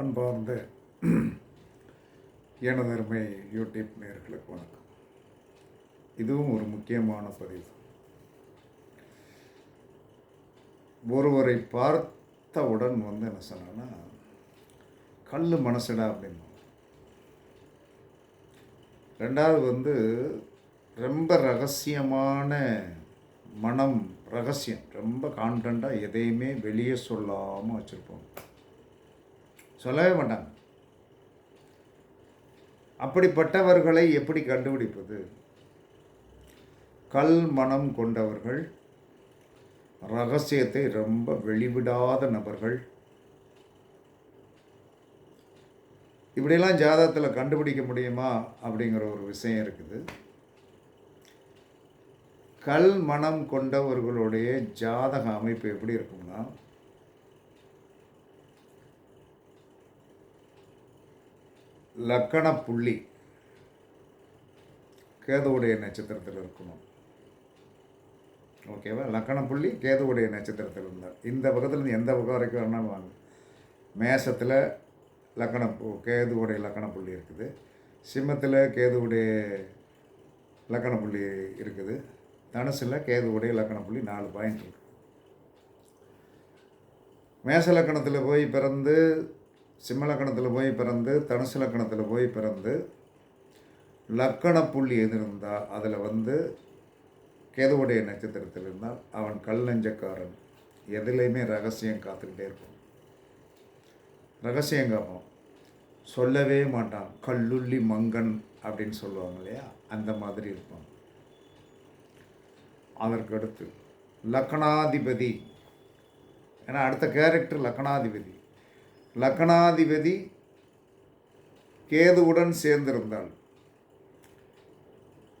அன்பார்ந்த எனதருமை யூடியூப் நேர்களுக்கு வணக்கம். இதுவும் ஒரு முக்கியமான பதிவு. ஒருவரை பார்த்தவுடன் வந்து என்ன சொன்னா கல் மனசுடா அப்படின்னு ரெண்டாவது வந்து ரொம்ப ரகசியமான மனம் ரகசியம். ரொம்ப கான்ஃபிடண்ட்டாக எதையுமே வெளியே சொல்லாமல் வச்சுருப்போம். சொல்லவே மாட்டாங்க. அப்படிப்பட்டவர்களை எப்படி கண்டுபிடிப்பது? கல் மனம் கொண்டவர்கள் ரகசியத்தை ரொம்ப வெளிவிடாத நபர்கள். இப்படியெல்லாம் ஜாதகத்தில் கண்டுபிடிக்க முடியுமா? அப்படிங்கிற ஒரு விஷயம் இருக்குது. கல் மனம் கொண்டவர்களுடைய ஜாதக அமைப்பு எப்படி இருக்கும்னா லக்கண புள்ளி கேதுவுடைய நட்சத்திரத்தில் இருக்கணும். ஓகேவா லக்கண புள்ளி கேதுவுடைய நட்சத்திரத்தில் இருந்தார். இந்த பக்கத்துலேருந்து எந்த பக்கம் வரைக்கும் வேணாலும் வாங்க. மேசத்தில் லக்கண பு- கேதுவுடைய லக்கண புள்ளி இருக்குது. சிம்மத்தில் கேதுவுடைய லக்கண புள்ளி இருக்குது. தனுசில் கேதுவுடைய லக்கண புள்ளி நாலு பாயிண்ட் இருக்கு. மேச லக்கணத்தில் போய் பிறந்து சிம்ம லக்கணத்தில் போய் பிறந்து தனுசு லக்கணத்தில் போய் பிறந்து லக்கண புள்ளி எது இருந்தால் அதில் வந்து கேதுவுடைய நட்சத்திரத்தில் இருந்தால் அவன் கல் நெஞ்சக்காரன். எதுலேயுமே ரகசியம் காத்துக்கிட்டே இருப்பான் ரகசியம் காப்பான் சொல்லவே மாட்டான். கல்லுள்ளி மங்கன் அப்படின்னு சொல்லுவாங்க இல்லையா? அந்த மாதிரி இருப்பான். அதற்கடுத்து லக்கணாதிபதி. ஏன்னா அடுத்த கேரக்டர் லக்கணாதிபதி. லக்னாதிபதி கேதுவுடன் சேர்ந்திருந்தாள்.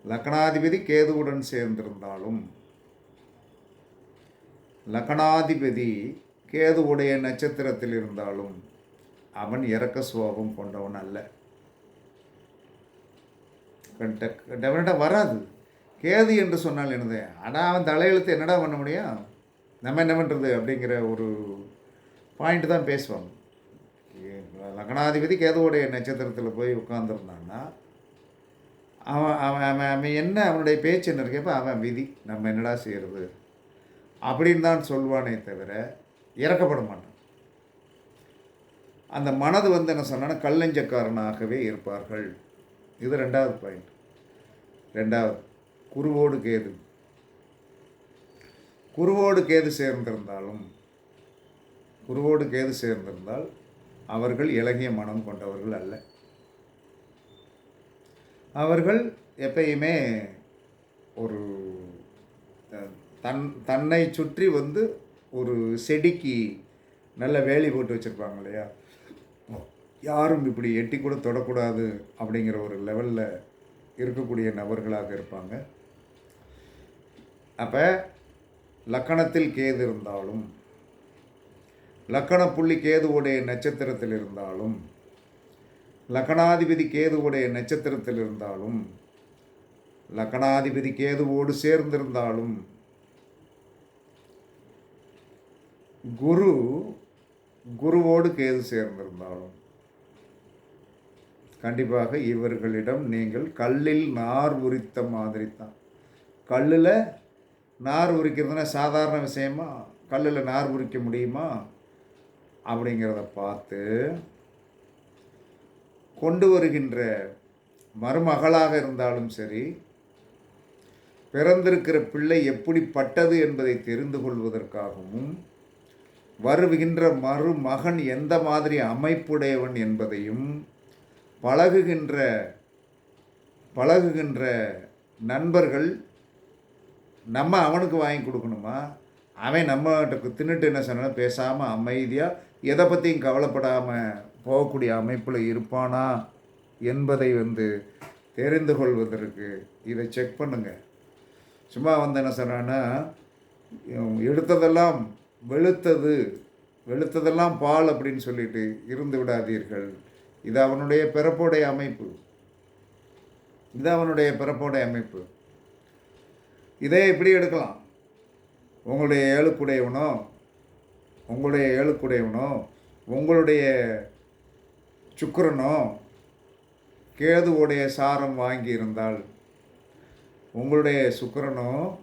லக்னாதிபதி கேதுவுடன் சேர்ந்திருந்தாலும் லக்னாதிபதி கேதுவுடைய நட்சத்திரத்தில் இருந்தாலும் அவன் இறக்க சுவாபம் கொண்டவன் அல்ல. டெஃபினட்டாக வராது. கேது என்று சொன்னால் என்னது? ஆனால் அவன் தலையெழுத்து என்னடா பண்ண முடியும்? நம்ம என்ன பண்ணுறது அப்படிங்கிற ஒரு பாயிண்ட் தான் பேசுவாங்க. லக்னாதிபதி கேதுவோடைய நட்சத்திரத்தில் போய் உட்காந்துருந்தான்னா அவன் அவன் அவன் அவன் என்ன அவனுடைய பேச்சு என்ன இருக்கப்போ அவன் விதி நம்ம என்னடா செய்கிறது அப்படின்னு தான் சொல்வானே தவிர இறக்கப்பட மாட்டான். அந்த மனது வந்து என்ன சொன்னா கல்லஞ்சக்காரனாகவே இருப்பார்கள். இது ரெண்டாவது பாயிண்ட் ரெண்டாவது குருவோடு கேது. குருவோடு கேது சேர்ந்திருந்தாலும் குருவோடு கேது சேர்ந்திருந்தால் அவர்கள் இலகிய மனம் கொண்டவர்கள் அல்ல. அவர்கள் எப்பயுமே ஒரு தன் தன்னை சுற்றி வந்து ஒரு செடிக்கு நல்ல வேலி போட்டு வச்சுருப்பாங்க இல்லையா? யாரும் இப்படி எட்டி கூட தொடக்கூடாது அப்படிங்கிற ஒரு லெவலில் இருக்கக்கூடிய நபர்களாக இருப்பாங்க. அப்போ லக்கணத்தில் கேது இருந்தாலும் லக்கண புள்ளி கேதுவுடைய நட்சத்திரத்தில் இருந்தாலும் லக்கணாதிபதி கேதுவுடைய நட்சத்திரத்தில் இருந்தாலும் லக்கணாதிபதி கேதுவோடு சேர்ந்திருந்தாலும் குரு குருவோடு கேது சேர்ந்திருந்தாலும் கண்டிப்பாக இவர்களிடம் நீங்கள் கல்லில் நார் உரித்த மாதிரி தான் கல்லில் நார் உரிக்கிறதுனா சாதாரண விஷயமா? கல்லில் நார் உரிக்க முடியுமா? அப்படிங்கிறத பார்த்து கொண்டு வருகின்ற மருமகளாக இருந்தாலும் சரி பிறந்திருக்கிற பிள்ளை எப்படிப்பட்டது என்பதை தெரிந்து கொள்வதற்காகவும் வருகின்ற மருமகன் எந்த மாதிரி அமைப்புடையவன் என்பதையும் பழகுகின்ற பழகுகின்ற நண்பர்கள் நம்ம அவனுக்கு வாங்கி கொடுக்கணுமா? அவன் நம்மகிட்ட தின்னுட்டு என்ன சொன்னா பேசாமல் அமைதியாக எதை பற்றியும் கவலைப்படாமல் போகக்கூடிய அமைப்பில் இருப்பானா என்பதை வந்து தெரிந்து கொள்வதற்கு இதை செக் பண்ணுங்கள் சும்மா வந்து என்ன சொன்னான்னா எடுத்ததெல்லாம் வெளுத்தது வெளுத்ததெல்லாம் பால் அப்படின்னு சொல்லிட்டு இருந்து விடாதீர்கள். இது அவனுடைய பிறப்புடைய அமைப்பு. இது அவனுடைய பிறப்புடைய அமைப்பு. இதே இப்படி எடுக்கலாம்? உங்களுடைய ஏழுக்குடையவனோ? உங்களுடைய ஏழுக்குடையவனோ? உங்களுடைய சுக்கரனோ? கேதுவுடைய சாரம் வாங்கி இருந்தால் உங்களுடைய சுக்கரனோ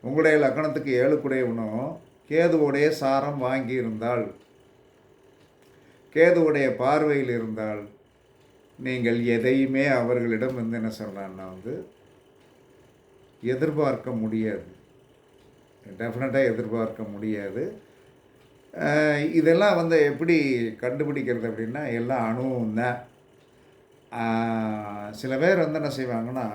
உங்களுடைய லக்கணத்துக்கு ஏழுக்குடையவனோ கேதுவுடைய சாரம் வாங்கி இருந்தால் கேதுவுடைய பார்வையில் இருந்தால் நீங்கள் எதையுமே அவர்களிடம் வந்து என்ன சொல்கிறான்னா வந்து எதிர்பார்க்க முடியாது. டெஃபினட்டாக எதிர்பார்க்க முடியாது. இதெல்லாம் வந்து எப்படி கண்டுபிடிக்கிறது அப்படின்னா எல்லாம் அணுவும் தான். சில பேர் வந்து என்ன செய்வாங்கன்னா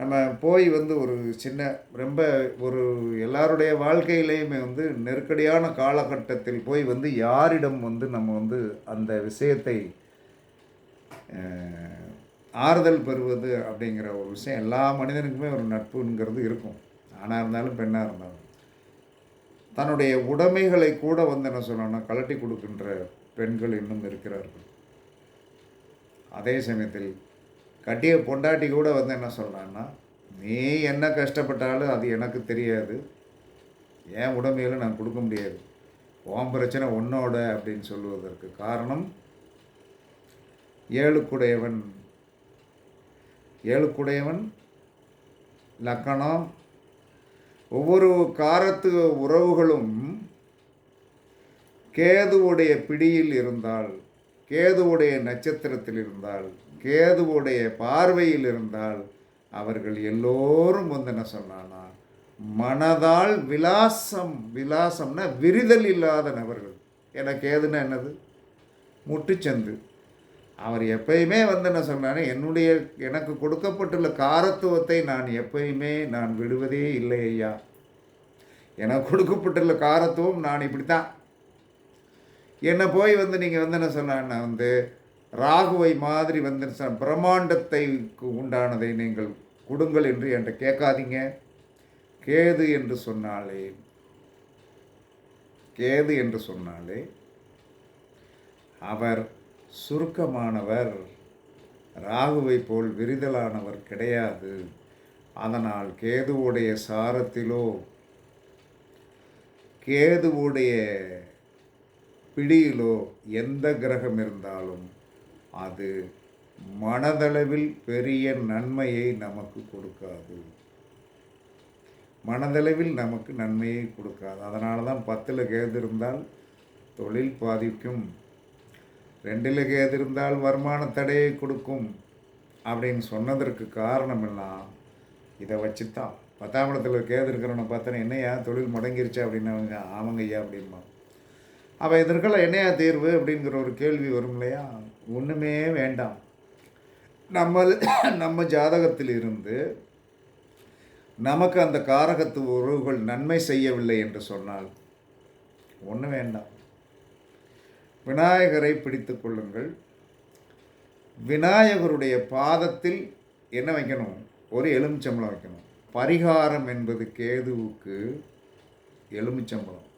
நம்ம போய் வந்து ஒரு சின்ன ரொம்ப ஒரு எல்லாருடைய வாழ்க்கையிலையுமே வந்து நெருக்கடியான காலகட்டத்தில் போய் வந்து யாரிடம் வந்து நம்ம வந்து அந்த விஷயத்தை ஆறுதல் பெறுவது அப்படிங்கிற ஒரு விஷயம் எல்லா மனிதனுக்குமே ஒரு நட்புங்கிறது இருக்கும். ஆணாக இருந்தாலும் பெண்ணாக இருந்தாலும். தன்னுடைய உடைமைகளை கூட வந்து என்ன சொல்லணும்னா கலட்டி கொடுக்கின்ற பெண்கள் இன்னும் இருக்கிறார்கள். அதே சமயத்தில் கட்டிய பொண்டாட்டி கூட வந்து என்ன சொல்கிறான்னா நீ என்ன கஷ்டப்பட்டாலும் அது எனக்கு தெரியாது. என் உடமையில நான் கொடுக்க முடியாது. உன் பிரச்சனை உன்னோட அப்படின்னு சொல்லுவதற்கு காரணம் ஏழுக்குடையவன். ஏழுக்குடையவன் லக்கணம் ஒவ்வொரு காரத்து உறவுகளும் கேதுவுடைய பிடியில் இருந்தால் கேதுவுடைய நட்சத்திரத்தில் இருந்தால் கேதுவுடைய பார்வையில் இருந்தால் அவர்கள் எல்லோரும் வந்து என்ன சொன்னானா மனதால் விலாசம் விலாசம்னா விரிதல் இல்லாத நபர்கள். எனக்கு கேதுன்னா என்னது? முட்டுச்சந்து. அவர் எப்பயுமே வந்து என்ன சொன்னார் என்னுடைய எனக்கு கொடுக்கப்பட்டுள்ள காரத்துவத்தை நான் எப்பயுமே நான் விடுவதே இல்லை ஐயா. எனக்கு கொடுக்கப்பட்டுள்ள காரத்துவம் நான் இப்படி தான் என்னை போய் வந்து நீங்கள் வந்து என்ன சொன்னா வந்து ராகுவை மாதிரி வந்து சொன்ன, பிரம்மாண்டத்தை உண்டானதை நீங்கள் கொடுங்கள் என்று என்கிட்ட கேட்காதீங்க. கேது என்று சொன்னாலே கேது என்று சொன்னாலே அவர் சுருக்கமானவர் ராகுவை போல் விரிதலானவர் கிடையாது. அதனால் கேதுவுடைய சாரத்திலோ கேதுவுடைய பிடியிலோ எந்த கிரகம் இருந்தாலும் அது மனதளவில் பெரிய நன்மையை நமக்கு கொடுக்காது. மனதளவில் நமக்கு நன்மையை கொடுக்காது. அதனால தான் பத்தில் கேது இருந்தால் தொழில் பாதிக்கும். ரெண்டில் கேது இருந்தால் வருமான தடையை கொடுக்கும் அப்படின்னு சொன்னதற்கு காரணம் எல்லாம் இதை வச்சு தான் பத்தாம் இடத்துல கேது இருக்கிறவனை பார்த்தோன்னா என்னையா தொழில் முடங்கிருச்சு அப்படின்னு அவங்க ஆமாங்க ஐயா அப்படின்பா அப்போ இதற்கெல்லாம் என்னையா தீர்வு அப்படிங்கிற ஒரு கேள்வி வரும் இல்லையா? ஒன்றுமே வேண்டாம். நம்ம நம்ம ஜாதகத்தில் இருந்து நமக்கு அந்த காரகத்து உறவுகள் நன்மை செய்யவில்லை என்று சொன்னால் ஒன்றும் வேண்டாம். விநாயகரை பிடித்து கொள்ளுங்கள். விநாயகருடைய பாதத்தில் என்ன வைக்கணும்? ஒரு எலுமிச்சம்பழம் வைக்கணும். பரிகாரம் என்பது கேதுவுக்கு எலுமிச்சம்பழம்.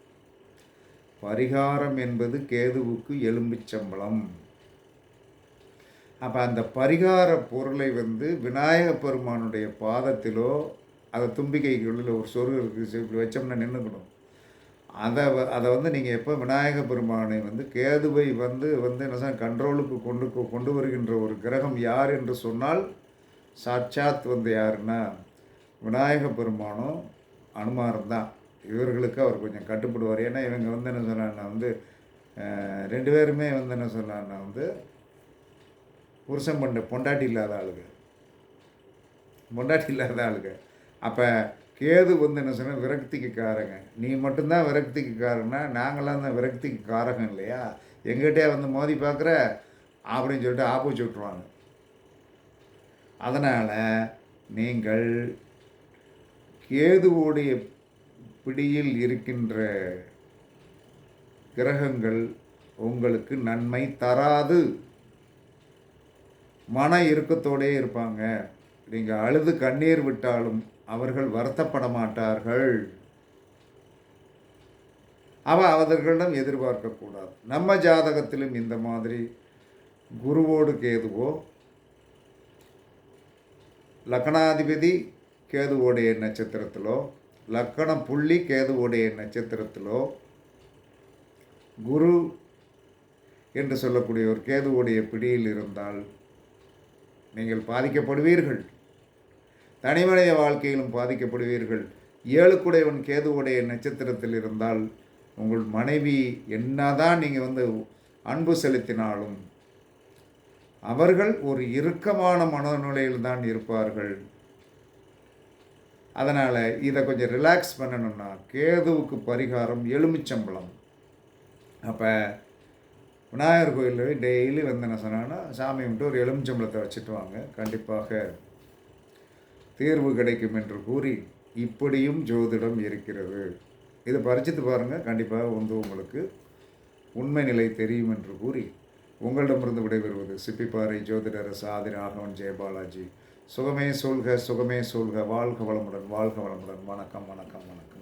பரிகாரம் என்பது கேதுவுக்கு எலும்பிச்சம்பளம் அப்போ அந்த பரிகார பொருளை வந்து விநாயக பெருமானுடைய பாதத்திலோ அதை தும்பிக்கைக்குள்ள ஒரு சொரு இருக்குது இப்படி வச்சோம்னா நின்றுக்கணும் அதை வ- அதை வந்து நீங்கள் எப்போ விநாயக பெருமானை வந்து கேதுவை வந்து வந்து என்ன கண்ட்ரோலுக்கு கொண்டு கொண்டு வருகின்ற ஒரு கிரகம் யார் என்று சொன்னால் சாட்சாத் வந்து யாருன்னா விநாயக பெருமானும் அனுமாரும் தான் இவர்களுக்கு அவர் கொஞ்சம் கட்டுப்படுவார். ஏன்னா இவங்க வந்து என்ன சொன்னான்னா வந்து ரெண்டு பேருமே வந்து என்ன சொன்னான்னா வந்து புருஷன் பண்ண பொண்டாட்டி இல்லாத ஆளுங்க. பொண்டாட்டி இல்லாத ஆளுங்க. அப்போ கேது வந்து என்ன சொன்ன விரக்திக்கு காரங்க நீ மட்டும்தான் விரக்திக்கு காரனா நாங்களாம் தான் விரக்திக்கு காரகம் இல்லையா? எங்கிட்டே வந்து மோதி பார்க்குற அப்படின்னு சொல்லிட்டு ஆப்போச்சு விட்ருவாங்க அதனால் நீங்கள் கேதுவோடைய பிடியில் இருக்கின்ற கிரகங்கள் உங்களுக்கு நன்மை தராது. மன இறுக்கத்தோடே இருப்பாங்க. நீங்கள் அழுது கண்ணீர் விட்டாலும் அவர்கள் வருத்தப்பட மாட்டார்கள் அவ அவர்களிடம் எதிர்பார்க்கக்கூடாது. நம்ம ஜாதகத்திலும் இந்த மாதிரி குருவோடு கேதுவோ லக்னாதிபதி கேதுவோடைய நட்சத்திரத்திலோ லக்கண புள்ளி கேதுவோடைய நட்சத்திரத்திலோ குரு என்று சொல்லக்கூடிய ஒரு கேதுவோடைய பிடியில் இருந்தால் நீங்கள் பாதிக்கப்படுவீர்கள். தனிமனித வாழ்க்கையிலும் பாதிக்கப்படுவீர்கள். ஏழுக்குடையவன் கேதுவுடைய நட்சத்திரத்தில் இருந்தால் உங்கள் மனைவி என்னதான் நீங்கள் வந்து அன்பு செலுத்தினாலும் அவர்கள் ஒரு இறுக்கமான மனநிலையில் தான் இருப்பார்கள். அதனால் இதை கொஞ்சம் ரிலாக்ஸ் பண்ணணும்னா கேதுவுக்கு பரிகாரம் எலுமிச்சம்பளம் அப்போ விநாயகர் கோயிலில் டெய்லி வந்து என்ன சொன்னாங்கன்னா சாமி கும்பிட்டு ஒரு எலுமிச்சம்பளத்தை வச்சுட்டு வாங்க. கண்டிப்பாக தீர்வு கிடைக்கும் என்று கூறி இப்படியும் ஜோதிடம் இருக்கிறது. இதை பறிச்சுட்டு பாருங்கள் கண்டிப்பாக வந்து உங்களுக்கு உண்மை நிலை தெரியும் என்று கூறி உங்களிடமிருந்து விடைபெறுவது சிப்பிப்பாறை ஜோதிடர் சாதி ராகவன் ஜெயபாலாஜி சுகமே சொல்க சுகமே சொல்க வாழ்க வளமுடன் வாழ்க வளமுடன். வணக்கம் வணக்கம் வணக்கம்.